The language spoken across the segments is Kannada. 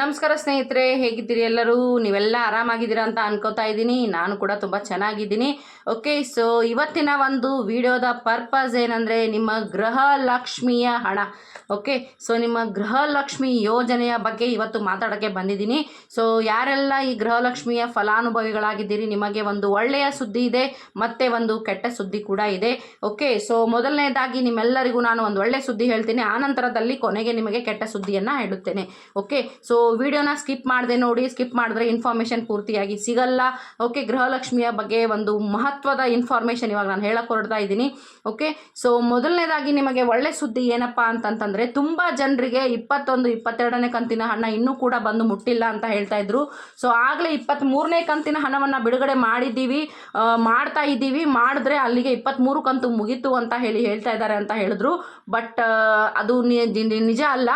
ನಮಸ್ಕಾರ ಸ್ನೇಹಿತರೆ, ಹೇಗಿದ್ದೀರಿ ಎಲ್ಲರೂ? ನೀವೆಲ್ಲ ಆರಾಮಾಗಿದ್ದೀರಾ ಅಂತ ಅನ್ಕೋತಾ ಇದ್ದೀನಿ. ನಾನು ಕೂಡ ತುಂಬ ಚೆನ್ನಾಗಿದ್ದೀನಿ. ಓಕೆ ಸೊ ಇವತ್ತಿನ ಒಂದು ವಿಡಿಯೋದ ಪರ್ಪಸ್ ಏನಂದರೆ ನಿಮ್ಮ ಗೃಹಲಕ್ಷ್ಮಿಯ ಹಣ. ಓಕೆ ಸೊ ನಿಮ್ಮ ಗೃಹಲಕ್ಷ್ಮಿ ಯೋಜನೆಯ ಬಗ್ಗೆ ಇವತ್ತು ಮಾತಾಡೋಕ್ಕೆ ಬಂದಿದ್ದೀನಿ. ಸೊ ಯಾರೆಲ್ಲ ಈ ಗೃಹಲಕ್ಷ್ಮಿಯ ಫಲಾನುಭವಿಗಳಾಗಿದ್ದೀರಿ, ನಿಮಗೆ ಒಂದು ಒಳ್ಳೆಯ ಸುದ್ದಿ ಇದೆ, ಮತ್ತು ಒಂದು ಕೆಟ್ಟ ಸುದ್ದಿ ಕೂಡ ಇದೆ. ಓಕೆ ಸೊ ಮೊದಲನೇದಾಗಿ ನಿಮ್ಮೆಲ್ಲರಿಗೂ ನಾನು ಒಂದು ಒಳ್ಳೆಯ ಸುದ್ದಿ ಹೇಳ್ತೀನಿ. ಆನಂತರದಲ್ಲಿ ಕೊನೆಗೆ ನಿಮಗೆ ಕೆಟ್ಟ ಸುದ್ದಿಯನ್ನು ಹೇಳುತ್ತೇನೆ. ಓಕೆ ಸೊ ವಿಡಿಯೋನ ಸ್ಕಿಪ್ ಮಾಡದೆ ನೋಡಿ, ಸ್ಕಿಪ್ ಮಾಡಿದ್ರೆ ಇನ್ಫಾರ್ಮೇಶನ್ ಪೂರ್ತಿಯಾಗಿ ಸಿಗಲ್ಲ. ಓಕೆ ಗೃಹಲಕ್ಷ್ಮಿಯ ಬಗ್ಗೆ ಒಂದು ಮಹತ್ವದ ಇನ್ಫಾರ್ಮೇಷನ್ ಇವಾಗ ನಾನು ಹೇಳಕ್ಕೆ ಹೊರಡ್ತಾ ಇದ್ದೀನಿ. ಓಕೆ ಸೊ ಮೊದಲನೇದಾಗಿ ನಿಮಗೆ ಒಳ್ಳೆ ಸುದ್ದಿ ಏನಪ್ಪ ಅಂತಂತಂದರೆ, ತುಂಬ ಜನರಿಗೆ ಇಪ್ಪತ್ತೊಂದು, ಇಪ್ಪತ್ತೆರಡನೇ ಕಂತಿನ ಹಣ ಇನ್ನೂ ಕೂಡ ಬಂದು ಮುಟ್ಟಿಲ್ಲ ಅಂತ ಹೇಳ್ತಾ ಇದ್ರು. ಸೊ ಆಗಲೇ ಇಪ್ಪತ್ತ್ಮೂರನೇ ಕಂತಿನ ಹಣವನ್ನು ಬಿಡುಗಡೆ ಮಾಡಿದ್ದೀವಿ. ಮಾಡ್ತಾ ಇದ್ದೀವಿ. ಮಾಡಿದ್ರೆ ಅಲ್ಲಿಗೆ ಇಪ್ಪತ್ತ್ಮೂರು ಕಂತು ಮುಗೀತು ಅಂತ ಹೇಳಿ ಹೇಳ್ತಾ ಇದ್ದಾರೆ ಅಂತ ಹೇಳಿದ್ರು. ಬಟ್ ಅದು ನಿಜ ಅಲ್ಲ.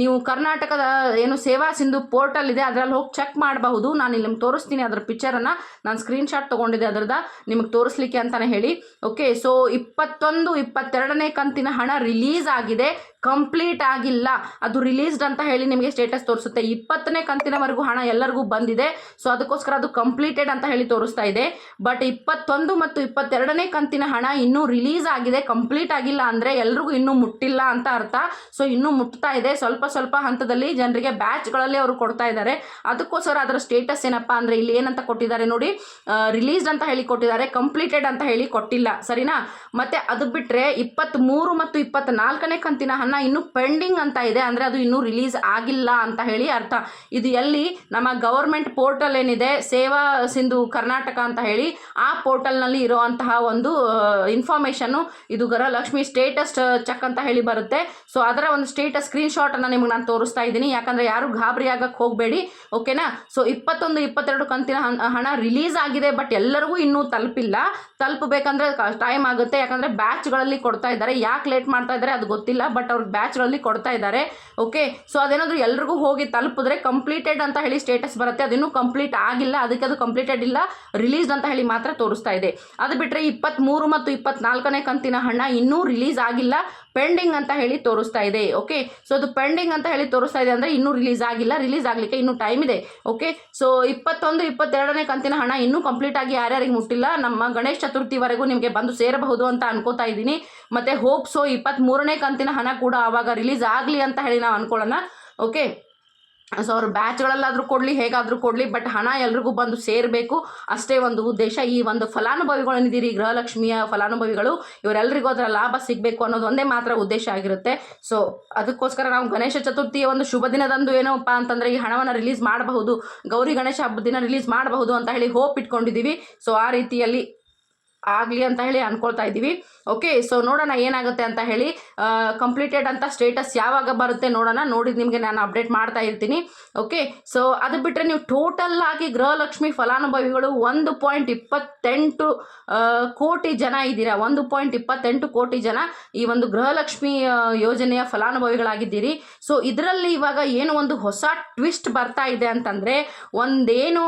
ನೀವು ಕರ್ನಾಟಕದ ಏನು ಸೇವಾ ಸಿಂಧು ಪೋರ್ಟಲ್ ಇದೆ, ಅದರಲ್ಲಿ ಹೋಗಿ ಚೆಕ್ ಮಾಡಬಹುದು. ನಾನು ಇಲ್ಲಿ ನಿಮ್ಗೆ ತೋರಿಸ್ತೀನಿ ಅದರ ಪಿಕ್ಚರನ್ನು ನಾನು ಸ್ಕ್ರೀನ್ಶಾಟ್ ತೊಗೊಂಡಿದ್ದೆ ಅದರದ ನಿಮಗೆ ತೋರಿಸ್ಲಿಕ್ಕೆ ಅಂತಲೇ ಹೇಳಿ. ಓಕೆ ಸೊ ಇಪ್ಪತ್ತೊಂದು, ಇಪ್ಪತ್ತೆರಡನೇ ಕಂತಿನ ಹಣ ರಿಲೀಸ್ ಆಗಿದೆ. ಕಂಪ್ಲೀಟ್ ಆಗಿಲ್ಲ. ಅದು ರಿಲೀಸ್ಡ್ ಅಂತ ಹೇಳಿ ನಿಮಗೆ ಸ್ಟೇಟಸ್ ತೋರಿಸುತ್ತೆ. ಇಪ್ಪತ್ತನೇ ಕಂತಿನವರೆಗೂ ಹಣ ಎಲ್ಲರಿಗೂ ಬಂದಿದೆ. ಸೊ ಅದಕ್ಕೋಸ್ಕರ ಅದು ಕಂಪ್ಲೀಟೆಡ್ ಅಂತ ಹೇಳಿ ತೋರಿಸ್ತಾ ಇದೆ. ಬಟ್ ಇಪ್ಪತ್ತೊಂದು ಮತ್ತು ಇಪ್ಪತ್ತೆರಡನೇ ಕಂತಿನ ಹಣ ಇನ್ನೂ ರಿಲೀಸ್ ಆಗಿದೆ. ಕಂಪ್ಲೀಟ್ ಆಗಿಲ್ಲ ಅಂದರೆ ಎಲ್ರಿಗೂ ಇನ್ನೂ ಮುಟ್ಟಿಲ್ಲ ಅಂತ ಅರ್ಥ. ಸೊ ಇನ್ನೂ ಮುಟ್ತಾ ಇದೆ. ಸ್ವಲ್ಪ ಸ್ವಲ್ಪ ಹಂತದಲ್ಲಿ ಜನರಿಗೆ ಬ್ಯಾಚ್ಗಳಲ್ಲಿ ಅವರು ಕೊಡ್ತಾ ಇದ್ದಾರೆ. ಅದಕ್ಕೋಸ್ಕರ ಅದರ ಸ್ಟೇಟಸ್ ಏನಪ್ಪ ಅಂದ್ರೆ ಇಲ್ಲಿ ಏನಂತ ಕೊಟ್ಟಿದ್ದಾರೆ ನೋಡಿ ರಿಲೀಸ್ಡ್ ಅಂತ ಹೇಳಿ ಕೊಟ್ಟಿದ್ದಾರೆ ಕಂಪ್ಲೀಟೆಡ್ ಅಂತ ಹೇಳಿ ಕೊಟ್ಟಿಲ್ಲ, ಸರಿನಾ? ಮತ್ತೆ ಅದು ಬಿಟ್ಟರೆ ಇಪ್ಪತ್ತ್ಮೂರು ಮತ್ತು ಇಪ್ಪತ್ತ್ನಾಲ್ಕನೇ ಕಂತಿನ ಹಣ ಇನ್ನೂ ಪೆಂಡಿಂಗ್ ಅಂತ ಇದೆ, ಅಂದರೆ ಅದು ಇನ್ನೂ ರಿಲೀಸ್ ಆಗಿಲ್ಲ ಅಂತ ಹೇಳಿ ಅರ್ಥ. ಇದು ಎಲ್ಲಿ? ನಮ್ಮ ಗವರ್ಮೆಂಟ್ ಪೋರ್ಟಲ್ ಏನಿದೆ, ಸೇವಾ ಸಿಂಧು ಕರ್ನಾಟಕ ಅಂತ ಹೇಳಿ, ಆ ಪೋರ್ಟಲ್ನಲ್ಲಿ ಇರುವಂತಹ ಒಂದು ಇನ್ಫಾರ್ಮೇಷನ್ನು ಇದು ಗೃಹಲಕ್ಷ್ಮಿ ಸ್ಟೇಟಸ್ ಚೆಕ್ ಅಂತ ಹೇಳಿ ಬರುತ್ತೆ. ಸೊ ಅದರ ಒಂದು ಸ್ಟೇಟಸ್ ಸ್ಕ್ರೀನ್ಶಾಟನ್ನು ನಿಮಗೆ ನಾನು ತೋರಿಸ್ತಾ ಇದ್ದೀನಿ. ಯಾಕಂದರೆ ಯಾರು ಗಾಬರಿ ಆಗಕ್ಕೆ ಹೋಗಬೇಡಿ, ಓಕೆನಾ? ಸೊ ಇಪ್ಪತ್ತೊಂದು, ಇಪ್ಪತ್ತೆರಡು ಕಂತಿನ ಹಣ- ರಿಲೀಸ್ ಆಗಿದೆ ಬಟ್ ಎಲ್ಲರಿಗೂ ಇನ್ನೂ ತಲುಪಿಲ್ಲ. ತಲುಪಬೇಕಂದ್ರೆ ಟೈಮ್ ಆಗುತ್ತೆ. ಯಾಕಂದರೆ ಬ್ಯಾಚ್ಗಳಲ್ಲಿ ಕೊಡ್ತಾ ಇದ್ದಾರೆ. ಯಾಕೆ ಲೇಟ್ ಮಾಡ್ತಾ ಇದ್ದಾರೆ ಅದು ಗೊತ್ತಿಲ್ಲ ಬಟ್ ಅವ್ರಿಗೆ ಬ್ಯಾಚ್ಗಳಲ್ಲಿ ಕೊಡ್ತಾ ಇದ್ದಾರೆ ಓಕೆ ಸೊ ಅದೇನಾದರೂ ಎಲ್ರಿಗೂ ಹೋಗಿ ತಲುಪಿದ್ರೆ ಕಂಪ್ಲೀಟೆಡ್ ಅಂತ ಹೇಳಿ ಸ್ಟೇಟಸ್ ಬರುತ್ತೆ. ಅದಿನ್ನೂ ಕಂಪ್ಲೀಟ್ ಆಗಿಲ್ಲ, ಅದಕ್ಕೆ ಅದು ಕಂಪ್ಲೀಟೆಡ್ ಇಲ್ಲ ರಿಲೀಸ್ಡ್ ಅಂತ ಹೇಳಿ ಮಾತ್ರ ತೋರಿಸ್ತಾ ಇದೆ. ಅದು ಬಿಟ್ಟರೆ ಇಪ್ಪತ್ತ್ಮೂರು ಮತ್ತು ಇಪ್ಪತ್ನಾಲ್ಕನೇ ಕಂತಿನ ಹಣ ಇನ್ನೂ ರಿಲೀಸ್ ಆಗಿಲ್ಲ ಪೆಂಡಿಂಗ್ ಅಂತ ಹೇಳಿ ತೋರಿಸ್ತಾ ಇದೆ ಓಕೆ ಸೊ ಅದು ಪೆಂಡಿಂಗ್ ಅಂತ ಹೇಳಿ ತೋರಿಸ್ತಾ ಇದೆ ಅಂದರೆ ಇನ್ನೂ ರಿಲೀಸ್ ಆಗಿಲ್ಲ ರಿಲೀಸ್ ಆಗಲಿಕ್ಕೆ ಇನ್ನೂ ಟೈಮ್ ಇದೆ. ಓಕೆ ಸೊ ಇಪ್ಪತ್ತೊಂದು, ಇಪ್ಪತ್ತೆರಡನೇ ಕಂತಿನ ಹಣ ಇನ್ನೂ ಕಂಪ್ಲೀಟ್ ಆಗಿ ಯಾರ್ಯಾರಿಗೆ ಮುಟ್ಟಿಲ್ಲ, ನಮ್ಮ ಗಣೇಶ ಚತುರ್ಥಿವರೆಗೂ ನಿಮಗೆ ಬಂದು ಸೇರಬಹುದು ಅಂತ ಅನ್ಕೋತಾ ಇದ್ದೀನಿ. ಮತ್ತೆ ಹೋಪ್ ಸೊ ಇಪ್ಪತ್ತ್ಮೂರನೇ ಕಂತಿನ ಹಣ ಕೂಡ ಆವಾಗ ರಿಲೀಸ್ ಆಗಲಿ ಅಂತ ಹೇಳಿ ನಾವು ಅನ್ಕೊಳ್ಳೋಣ. ಓಕೆ ಸೊ ಅವ್ರು ಬ್ಯಾಚ್ಗಳಲ್ಲಾದರೂ ಕೊಡಲಿ, ಹೇಗಾದರೂ ಕೊಡಲಿ ಬಟ್ ಹಣ ಎಲ್ರಿಗೂ ಬಂದು ಸೇರಬೇಕು. ಅಷ್ಟೇ ಒಂದು ಉದ್ದೇಶ. ಈ ಒಂದು ಫಲಾನುಭವಿಗಳೇನಿದ್ದೀರಿ ಗೃಹಲಕ್ಷ್ಮಿಯ ಫಲಾನುಭವಿಗಳು ಇವರೆಲ್ಲರಿಗೂ ಅದರ ಲಾಭ ಸಿಗಬೇಕು ಅನ್ನೋದು ಒಂದೇ ಮಾತ್ರ ಉದ್ದೇಶ ಆಗಿರುತ್ತೆ. ಸೊ ಅದಕ್ಕೋಸ್ಕರ ನಾವು ಗಣೇಶ ಚತುರ್ಥಿಯ ಒಂದು ಶುಭ ದಿನದಂದು ಏನೋಪ್ಪ ಅಂತಂದರೆ ಈ ಹಣವನ್ನು ರಿಲೀಸ್ ಮಾಡಬಹುದು. ಗೌರಿ ಗಣೇಶ ಹಬ್ಬದ ದಿನ ರಿಲೀಸ್ ಮಾಡಬಹುದು ಅಂತ ಹೇಳಿ ಹೋಪ್ ಇಟ್ಕೊಂಡಿದ್ದೀವಿ. ಸೊ ಆ ರೀತಿಯಲ್ಲಿ ಆಗಲಿ ಅಂತ ಹೇಳಿ ಅನ್ಕೊಳ್ತಾ ಇದ್ದೀವಿ. ಓಕೆ ಸೊ ನೋಡೋಣ ಏನಾಗುತ್ತೆ ಅಂತ ಹೇಳಿ ಕಂಪ್ಲೀಟೆಡ್ ಅಂತ ಸ್ಟೇಟಸ್ ಯಾವಾಗ ಬರುತ್ತೆ ನೋಡೋಣ. ನೋಡಿ ನಿಮಗೆ ನಾನು ಅಪ್ಡೇಟ್ ಮಾಡ್ತಾ ಇರ್ತೀನಿ. ಓಕೆ ಸೊ ಅದು ಬಿಟ್ಟರೆ ನೀವು ಟೋಟಲ್ ಆಗಿ ಗೃಹಲಕ್ಷ್ಮಿ ಫಲಾನುಭವಿಗಳು ಒಂದು ಪಾಯಿಂಟ್ ಇಪ್ಪತ್ತೆಂಟು ಕೋಟಿ ಜನ ಇದ್ದೀರಾ. ಒಂದು ಪಾಯಿಂಟ್ ಇಪ್ಪತ್ತೆಂಟು ಕೋಟಿ ಜನ ಈ ಒಂದು ಗೃಹಲಕ್ಷ್ಮಿ ಯೋಜನೆಯ ಫಲಾನುಭವಿಗಳಾಗಿದ್ದೀರಿ. ಸೊ ಇದರಲ್ಲಿ ಇವಾಗ ಏನು ಒಂದು ಹೊಸ ಟ್ವಿಸ್ಟ್ ಬರ್ತಾ ಇದೆ ಅಂತಂದರೆ, ಒಂದೇನು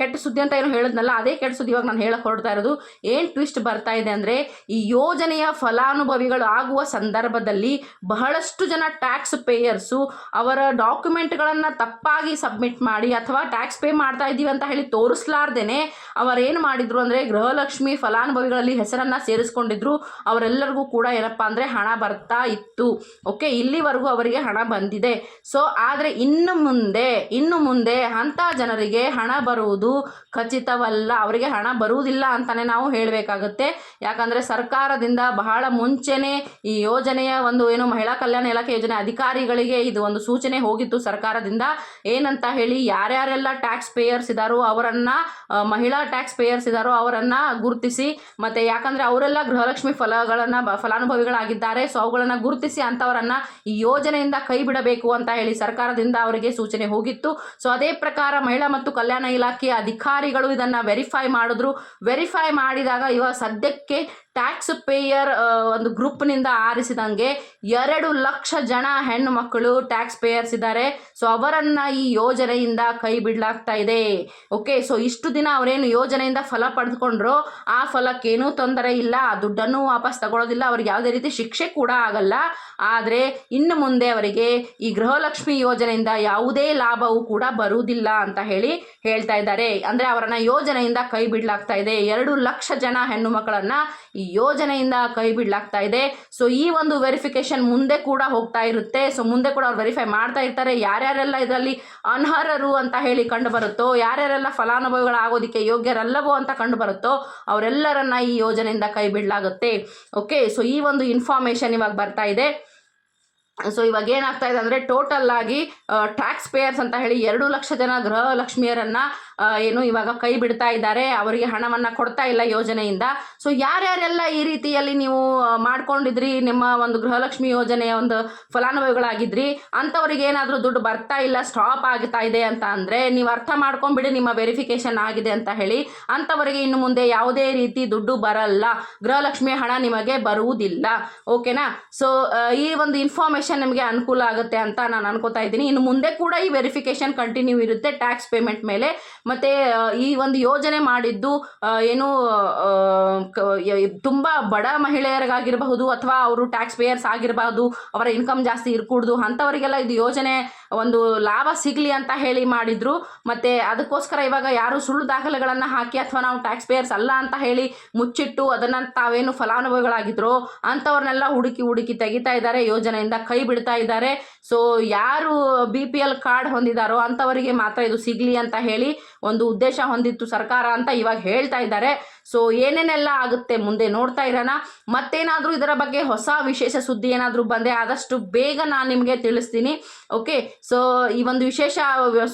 ಕೆಟ್ಟ ಸುದ್ದಿ ಅಂತ ಏನು ಹೇಳಿದ್ನಲ್ಲ, ಅದೇ ಕೆಟ್ಟ ಸುದ್ದಿ ಇವಾಗ ನಾನು ಹೇಳಕ್ಕೆ ಹೊರಡ್ತಾ ಇರೋದು. ಏನು ಟ್ವಿಸ್ಟ್ ಬರ್ತಾ ಇದೆ ಅಂದರೆ ಈ ಯೋಜನೆಯ ಫಲಾನುಭವಿಗಳು ಆಗುವ ಸಂದರ್ಭದಲ್ಲಿ ಬಹಳಷ್ಟು ಜನ ಟ್ಯಾಕ್ಸ್ ಪೇಯರ್ಸು ಅವರ ಡಾಕ್ಯುಮೆಂಟ್ಗಳನ್ನು ತಪ್ಪಾಗಿ ಸಬ್ಮಿಟ್ ಮಾಡಿ ಅಥವಾ ಟ್ಯಾಕ್ಸ್ ಪೇ ಮಾಡ್ತಾ ಇದ್ದೀವಿ ಅಂತ ಹೇಳಿ ತೋರಿಸ್ಲಾರ್ದೇನೆ ಅವರೇನು ಮಾಡಿದ್ರು ಅಂದರೆ ಗೃಹಲಕ್ಷ್ಮಿ ಫಲಾನುಭವಿಗಳಲ್ಲಿ ಹೆಸರನ್ನು ಸೇರಿಸ್ಕೊಂಡಿದ್ರು. ಅವರೆಲ್ಲರಿಗೂ ಕೂಡ ಏನಪ್ಪ ಅಂದರೆ ಹಣ ಬರ್ತಾ ಇತ್ತು. ಓಕೆ ಇಲ್ಲಿವರೆಗೂ ಅವರಿಗೆ ಹಣ ಬಂದಿದೆ. ಸೊ ಆದರೆ ಇನ್ನು ಮುಂದೆ ಇನ್ನು ಮುಂದೆ ಅಂಥ ಜನರಿಗೆ ಹಣ ಬರುವುದು ಖಚಿತವಲ್ಲ. ಅವರಿಗೆ ಹಣ ಬರುವುದಿಲ್ಲ ಅಂತಲೇ ನಾವು ಹೇಳಬೇಕಾಗುತ್ತೆ. ಯಾಕಂದರೆ ಸರ್ಕಾರದಿಂದ ಬಹಳ ಮುಂಚೆನೇ ಈ ಯೋಜನೆಯ ಒಂದು ಏನು ಮಹಿಳಾ ಕಲ್ಯಾಣ ಇಲಾಖೆ ಯೋಜನೆ ಅಧಿಕಾರಿಗಳಿಗೆ ಇದು ಒಂದು ಸೂಚನೆ ಹೋಗಿತ್ತು ಸರ್ಕಾರದಿಂದ. ಏನಂತ ಹೇಳಿ ಯಾರ್ಯಾರೆಲ್ಲ ಟ್ಯಾಕ್ಸ್ ಪೇಯರ್ಸ್ ಇದ್ದಾರೋ ಅವರನ್ನು ಮಹಿಳಾ ಟ್ಯಾಕ್ಸ್ ಪೇಯರ್ಸ್ ಇದ್ದಾರೋ ಅವರನ್ನು ಗುರುತಿಸಿ, ಮತ್ತೆ ಯಾಕಂದರೆ ಅವರೆಲ್ಲ ಗೃಹಲಕ್ಷ್ಮಿ ಫಲಗಳನ್ನು ಫಲಾನುಭವಿಗಳಾಗಿದ್ದಾರೆ. ಸೊ ಅವುಗಳನ್ನ ಗುರುತಿಸಿ ಅಂತವರನ್ನ ಈ ಯೋಜನೆಯಿಂದ ಕೈ ಬಿಡಬೇಕು ಅಂತ ಹೇಳಿ ಸರ್ಕಾರದಿಂದ ಅವರಿಗೆ ಸೂಚನೆ ಹೋಗಿತ್ತು. ಸೊ ಅದೇ ಪ್ರಕಾರ ಮಹಿಳಾ ಮತ್ತು ಕಲ್ಯಾಣ ಇಲಾಖೆಯ ಅಧಿಕಾರಿಗಳು ಇದನ್ನು ವೆರಿಫೈ ಮಾಡಿದ್ರು. ವೆರಿಫೈ ಮಾಡಿದಾಗ ಇವಾಗ ಸದ್ಯಕ್ಕೆ ಟ್ಯಾಕ್ಸ್ ಪೇಯರ್ ಒಂದು ಗ್ರೂಪ್ನಿಂದ ಆರಿಸಿದಂಗೆ ಎರಡು ಲಕ್ಷ ಜನ ಹೆಣ್ಣು ಮಕ್ಕಳು ಟ್ಯಾಕ್ಸ್ ಪೇಯರ್ಸ್ ಇದ್ದಾರೆ. ಸೊ ಅವರನ್ನು ಈ ಯೋಜನೆಯಿಂದ ಕೈ ಬಿಡಲಾಗ್ತಾ ಇದೆ. ಓಕೆ ಸೊ ಇಷ್ಟು ದಿನ ಅವರೇನು ಯೋಜನೆಯಿಂದ ಫಲ ಪಡೆದುಕೊಂಡ್ರು, ಆ ಫಲಕ್ಕೇನೂ ತೊಂದರೆ ಇಲ್ಲ. ಆ ದುಡ್ಡನ್ನು ವಾಪಸ್ ತಗೊಳ್ಳೋದಿಲ್ಲ ಅವ್ರಿಗೆ ಯಾವುದೇ ರೀತಿ ಶಿಕ್ಷೆ ಕೂಡ ಆಗಲ್ಲ. ಆದರೆ, ಇನ್ನು ಮುಂದೆ ಅವರಿಗೆ ಈ ಗೃಹಲಕ್ಷ್ಮಿ ಯೋಜನೆಯಿಂದ ಯಾವುದೇ ಲಾಭವೂ ಕೂಡ ಬರುವುದಿಲ್ಲ ಅಂತ ಹೇಳಿ ಹೇಳ್ತಾ ಇದ್ದಾರೆ. ಅಂದರೆ, ಅವರನ್ನ ಯೋಜನೆಯಿಂದ ಕೈ ಬಿಡಲಾಗ್ತಾ ಇದೆ. ಎರಡು ಲಕ್ಷ ಜನ ಹೆಣ್ಣು ಮಕ್ಕಳನ್ನ ಯೋಜನೆಯಿಂದ ಕೈ ಬಿಡ್ಲಾಗ್ತಾ ಇದೆ. ಸೊ ಈ ಒಂದು ವೆರಿಫಿಕೇಶನ್ ಮುಂದೆ ಕೂಡ ಹೋಗ್ತಾ ಇರುತ್ತೆ. ಸೊ ಮುಂದೆ ಕೂಡ ಅವ್ರು ವೆರಿಫೈ ಮಾಡ್ತಾ ಇರ್ತಾರೆ. ಯಾರ್ಯಾರೆಲ್ಲ ಇದರಲ್ಲಿ ಅನರ್ಹರು ಅಂತ ಹೇಳಿ ಕಂಡು ಬರುತ್ತೋ, ಯಾರ್ಯಾರೆಲ್ಲ ಫಲಾನುಭವಿಗಳಾಗೋದಕ್ಕೆ ಯೋಗ್ಯರಲ್ಲವೋ ಅಂತ ಕಂಡು ಬರುತ್ತೋ, ಅವರೆಲ್ಲರನ್ನ ಈ ಯೋಜನೆಯಿಂದ ಕೈ ಬಿಡಲಾಗುತ್ತೆ. ಓಕೆ ಸೊ ಈ ಒಂದು ಇನ್ಫಾರ್ಮೇಶನ್ ಇವಾಗ ಬರ್ತಾ ಇದೆ. ಸೊ ಇವಾಗ ಏನಾಗ್ತಾ ಇದೆ ಅಂದರೆ ಟೋಟಲ್ ಆಗಿ ಟ್ಯಾಕ್ಸ್ ಪೇಯರ್ಸ್ ಅಂತ ಹೇಳಿ ಎರಡು ಲಕ್ಷ ಜನ ಗೃಹಲಕ್ಷ್ಮಿಯರನ್ನು ಏನು ಇವಾಗ ಕೈ ಬಿಡ್ತಾ ಇದ್ದಾರೆ, ಅವರಿಗೆ ಹಣವನ್ನು ಕೊಡ್ತಾ ಇಲ್ಲ ಯೋಜನೆಯಿಂದ. ಸೊ ಯಾರ್ಯಾರೆಲ್ಲ ಈ ರೀತಿಯಲ್ಲಿ ನೀವು ಮಾಡ್ಕೊಂಡಿದ್ರಿ, ನಿಮ್ಮ ಒಂದು ಗೃಹಲಕ್ಷ್ಮಿ ಯೋಜನೆಯ ಒಂದು ಫಲಾನುಭವಿಗಳಾಗಿದ್ರಿ, ಅಂಥವ್ರಿಗೆ ಏನಾದರೂ ದುಡ್ಡು ಬರ್ತಾ ಇಲ್ಲ ಸ್ಟಾಪ್ ಆಗ್ತಾ ಇದೆ ಅಂತ ಅಂದರೆ ನೀವು ಅರ್ಥ ಮಾಡ್ಕೊಂಬಿಡಿ ನಿಮ್ಮ ವೆರಿಫಿಕೇಶನ್ ಆಗಿದೆ ಅಂತ ಹೇಳಿ. ಅಂಥವರಿಗೆ ಇನ್ನು ಮುಂದೆ ಯಾವುದೇ ರೀತಿ ದುಡ್ಡು ಬರಲ್ಲ. ಗೃಹಲಕ್ಷ್ಮಿ ಹಣ ನಿಮಗೆ ಬರುವುದಿಲ್ಲ. ಓಕೆನಾ ಸೊ ಈ ಒಂದು ಇನ್ಫಾರ್ಮೇಶನ್ ನಿಮಗೆ ಅನುಕೂಲ ಆಗುತ್ತೆ ಅಂತ ನಾನು ಅನ್ಕೋತಾ ಇದ್ದೀನಿ. ಇನ್ನು ಮುಂದೆ ಕೂಡ ಈ ವೆರಿಫಿಕೇಶನ್ ಕಂಟಿನ್ಯೂ ಇರುತ್ತೆ ಟ್ಯಾಕ್ಸ್ ಪೇಮೆಂಟ್ ಮೇಲೆ. ಮತ್ತು ಈ ಒಂದು ಯೋಜನೆ ಮಾಡಿದ್ದು ಏನು ತುಂಬಾ ಬಡ ಮಹಿಳೆಯರಿಗಾಗಿರಬಹುದು ಅಥವಾ ಅವರು ಟ್ಯಾಕ್ಸ್ ಪೇಯರ್ಸ್ ಆಗಿರಬಹುದು, ಅವರ ಇನ್ಕಮ್ ಜಾಸ್ತಿ ಇರ್ಕೂಡ್ದು, ಅಂಥವರಿಗೆಲ್ಲ ಇದು ಯೋಜನೆ ಒಂದು ಲಾಭ ಸಿಗಲಿ ಅಂತ ಹೇಳಿ ಮಾಡಿದ್ರು. ಮತ್ತು ಅದಕ್ಕೋಸ್ಕರ ಇವಾಗ ಯಾರು ಸುಳ್ಳು ದಾಖಲೆಗಳನ್ನು ಹಾಕಿ ಅಥವಾ ನಾವು ಟ್ಯಾಕ್ಸ್ ಪೇಯರ್ಸ್ ಅಲ್ಲ ಅಂತ ಹೇಳಿ ಮುಚ್ಚಿಟ್ಟು ಅದನ್ನು ತಾವೇನು ಫಲಾನುಭವಿಗಳಾಗಿದ್ರೋ, ಅಂಥವ್ರನ್ನೆಲ್ಲ ಹುಡುಕಿ ಹುಡುಕಿ ತೆಗಿತಾ ಇದ್ದಾರೆ, ಯೋಜನೆಯಿಂದ ಕೈ ಬಿಡ್ತಾ ಇದ್ದಾರೆ. ಸೊ ಯಾರು ಬಿ ಪಿ ಎಲ್ ಕಾರ್ಡ್ ಹೊಂದಿದಾರೋ ಅಂಥವರಿಗೆ ಮಾತ್ರ ಇದು ಸಿಗಲಿ ಅಂತ ಹೇಳಿ ಒಂದು ಉದ್ದೇಶ ಹೊಂದಿತ್ತು ಸರ್ಕಾರ ಅಂತ ಇವಾಗ ಹೇಳ್ತಾ ಇದ್ದಾರೆ. ಸೊ ಏನೇನೆಲ್ಲ ಆಗುತ್ತೆ ಮುಂದೆ ನೋಡ್ತಾ ಇರೋಣ. ಮತ್ತೇನಾದರೂ ಇದರ ಬಗ್ಗೆ ಹೊಸ ವಿಶೇಷ ಸುದ್ದಿ ಏನಾದರೂ ಬಂದೆ ಆದಷ್ಟು ಬೇಗ ನಾನು ನಿಮಗೆ ತಿಳಿಸ್ತೀನಿ. ಓಕೆ ಸೊ ಈ ಒಂದು ವಿಶೇಷ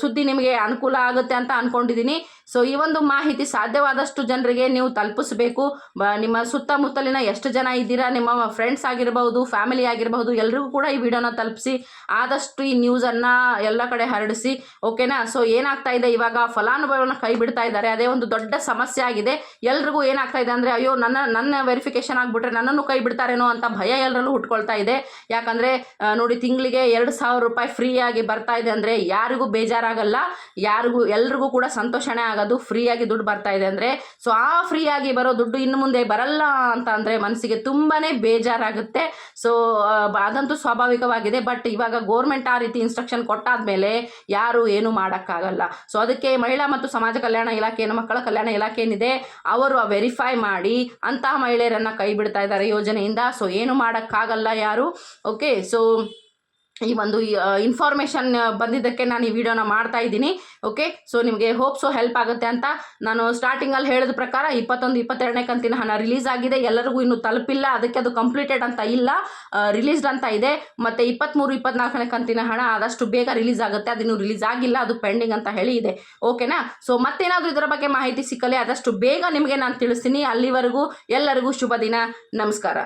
ಸುದ್ದಿ ನಿಮಗೆ ಅನುಕೂಲ ಆಗುತ್ತೆ ಅಂತ ಅಂದ್ಕೊಂಡಿದ್ದೀನಿ ಸೊ ಈ ಒಂದು ಮಾಹಿತಿ ಸಾಧ್ಯವಾದಷ್ಟು ಜನರಿಗೆ ನೀವು ತಲುಪಿಸ್ಬೇಕು. ನಿಮ್ಮ ಸುತ್ತಮುತ್ತಲಿನ ಎಷ್ಟು ಜನ ಇದ್ದೀರಾ, ನಿಮ್ಮ ಫ್ರೆಂಡ್ಸ್ ಆಗಿರಬಹುದು ಫ್ಯಾಮಿಲಿ ಆಗಿರಬಹುದು, ಎಲ್ರಿಗೂ ಕೂಡ ಈ ವಿಡಿಯೋನ ತಲುಪಿಸಿ, ಆದಷ್ಟು ಈ ನ್ಯೂಸನ್ನು ಎಲ್ಲ ಕಡೆ ಹರಡಿಸಿ ಓಕೆನಾ ಸೊ ಏನಾಗ್ತಾ ಇದೆ? ಇವಾಗ ಫಲಾನುಭವಿಗಳನ್ನ ಕೈ ಬಿಡ್ತಾ ಇದ್ದಾರೆ. ಅದೇ ಒಂದು ದೊಡ್ಡ ಸಮಸ್ಯೆ ಆಗಿದೆ. ಎಲ್ರಿಗೂ ಏನಾಗ್ತಾ ಇದೆ ಅಂದರೆ, ಅಯ್ಯೋ, ನನ್ನ ನನ್ನ ವೆರಿಫಿಕೇಶನ್ ಆಗಿಬಿಟ್ರೆ ನನ್ನನ್ನು ಕೈ ಬಿಡ್ತಾರೇನೋ ಅಂತ ಭಯ ಎಲ್ಲರಲ್ಲೂ ಹುಟ್ಕೊಳ್ತಾ ಇದೆ. ಯಾಕಂದರೆ ನೋಡಿ, ತಿಂಗಳಿಗೆ ಎರಡು ಸಾವಿರ ರೂಪಾಯಿ ಫ್ರೀಯಾಗಿ ಬರ್ತಾ ಇದೆ ಅಂದರೆ ಯಾರಿಗೂ ಬೇಜಾರಾಗಲ್ಲ. ಯಾರಿಗೂ, ಎಲ್ರಿಗೂ ಕೂಡ ಸಂತೋಷನೇ ಆಗೋದು ಫ್ರೀಯಾಗಿ ದುಡ್ಡು ಬರ್ತಾ ಇದೆ ಅಂದರೆ. ಸೊ ಆ ಫ್ರೀಯಾಗಿ ಬರೋ ದುಡ್ಡು ಇನ್ನು ಮುಂದೆ ಬರಲ್ಲ ಅಂತ ಅಂದರೆ ಮನಸ್ಸಿಗೆ ತುಂಬಾ ಬೇಜಾರಾಗುತ್ತೆ. ಸೊ ಅದಂತೂ ಸ್ವಾಭಾವಿಕವಾಗಿದೆ. ಬಟ್ ಇವಾಗ ಗೋರ್ಮೆಂಟ್ ಆ ರೀತಿ ಇನ್ಸ್ಟ್ರಕ್ಷನ್ ಕೊಟ್ಟಾದ ಮೇಲೆ ಯಾರು ಏನು ಮಾಡೋಕ್ಕಾಗಲ್ಲ. ಸೊ ಅದಕ್ಕೆ ಮಹಿಳಾ ಮತ್ತು ಸಮಾಜ ಕಲ್ಯಾಣ ಇಲಾಖೆ ಮಕ್ಕಳ ಕಲ್ಯಾಣ ಇಲಾಖೆ ಏನಿದೆ ಅವರು ವೆರಿಫೈ ಮಾಡಿ ಅಂತಹ ಮಹಿಳೆಯರನ್ನು ಕೈ ಬಿಡ್ತಾ ಇದ್ದಾರೆ ಯೋಜನೆಯಿಂದ. ಸೊ ಏನು ಮಾಡೋಕ್ಕಾಗಲ್ಲ ಯಾರು? ಓಕೆ ಸೊ ಈ ಒಂದು ಇನ್ಫಾರ್ಮೇಷನ್ ಬಂದಿದ್ದಕ್ಕೆ ನಾನು ಈ ವಿಡಿಯೋನ ಮಾಡ್ತಾ ಇದ್ದೀನಿ ಓಕೆ ಸೊ ನಿಮಗೆ ಹೋಪ್ಸು ಹೆಲ್ಪ್ ಆಗುತ್ತೆ ಅಂತ ನಾನು ಸ್ಟಾರ್ಟಿಂಗಲ್ಲಿ ಹೇಳಿದ ಪ್ರಕಾರ ಇಪ್ಪತ್ತೊಂದು, ಇಪ್ಪತ್ತೆರಡನೇ ಕಂತಿನ ಹಣ ರಿಲೀಸ್ ಆಗಿದೆ. ಎಲ್ಲರಿಗೂ ಇನ್ನೂ ತಲುಪಿಲ್ಲ, ಅದಕ್ಕೆ ಅದು ಕಂಪ್ಲೀಟೆಡ್ ಅಂತ ಇಲ್ಲ ರಿಲೀಸ್ಡ್ ಅಂತ ಇದೆ. ಮತ್ತು ಇಪ್ಪತ್ತ್ಮೂರು ಇಪ್ಪತ್ನಾಲ್ಕನೇ ಕಂತಿನ ಹಣ ಆದಷ್ಟು ಬೇಗ ರಿಲೀಸ್ ಆಗುತ್ತೆ. ಅದಿನ್ನೂ ರಿಲೀಸ್ ಆಗಿಲ್ಲ, ಅದು ಪೆಂಡಿಂಗ್ ಅಂತ ಹೇಳಿ ಇದೆ ಓಕೆನಾ ಸೊ ಮತ್ತೇನಾದರೂ ಇದರ ಬಗ್ಗೆ ಮಾಹಿತಿ ಸಿಕ್ಕಲಿ, ಆದಷ್ಟು ಬೇಗ ನಿಮಗೆ ನಾನು ತಿಳಿಸ್ತೀನಿ. ಅಲ್ಲಿವರೆಗೂ ಎಲ್ಲರಿಗೂ ಶುಭ ದಿನ, ನಮಸ್ಕಾರ.